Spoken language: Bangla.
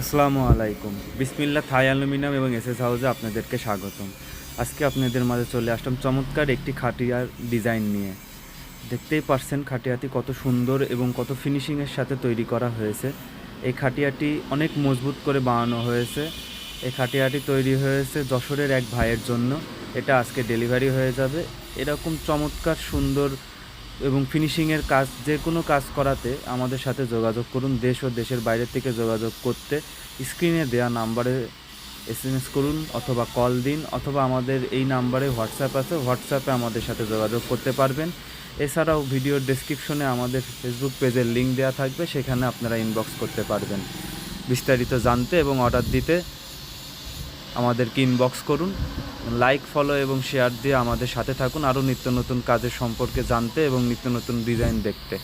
আসসালামু আলাইকুম। বিসমিল্লা থাই অ্যালুমিনিয়াম এবং এসএস হাউসে আপনাদেরকে স্বাগতম। আজকে আপনাদের মাঝে চলে আসলাম চমৎকার একটি খাটিয়ার ডিজাইন নিয়ে। দেখতেই পারছেন খাটিয়াটি কত সুন্দর এবং কত ফিনিশিংয়ের সাথে তৈরি করা হয়েছে। এই খাটিয়াটি অনেক মজবুত করে বানানো হয়েছে। এই খাটিয়াটি তৈরি হয়েছে যশোরের এক ভাইয়ের জন্য। এটা আজকে ডেলিভারি হয়ে যাবে। এরকম চমৎকার সুন্দর এবং ফিনিশিংয়ের কাজ, যে কোনো কাজ করাতে আমাদের সাথে যোগাযোগ করুন। দেশ ও দেশের বাইরে থেকে যোগাযোগ করতে স্ক্রিনে দেওয়া নাম্বারে এস এম এস করুন অথবা কল দিন অথবা আমাদের এই নাম্বারে হোয়াটসঅ্যাপ আছে। হোয়াটসঅ্যাপে আমাদের সাথে যোগাযোগ করতে পারবেন। এছাড়াও ভিডিওর ডেসক্রিপশনে আমাদের ফেসবুক পেজের লিঙ্ক দেওয়া থাকবে। সেখানে আপনারা ইনবক্স করতে পারবেন। বিস্তারিত জানতে এবং অর্ডার দিতে আমাদেরকে ইনবক্স করুন লাইক ফলো এবং শেয়ার দিয়ে আমাদের সাথে থাকুন, আরও নিত্য নতুন কাজের সম্পর্কে জানতে এবং নিত্য নতুন ডিজাইন দেখতে।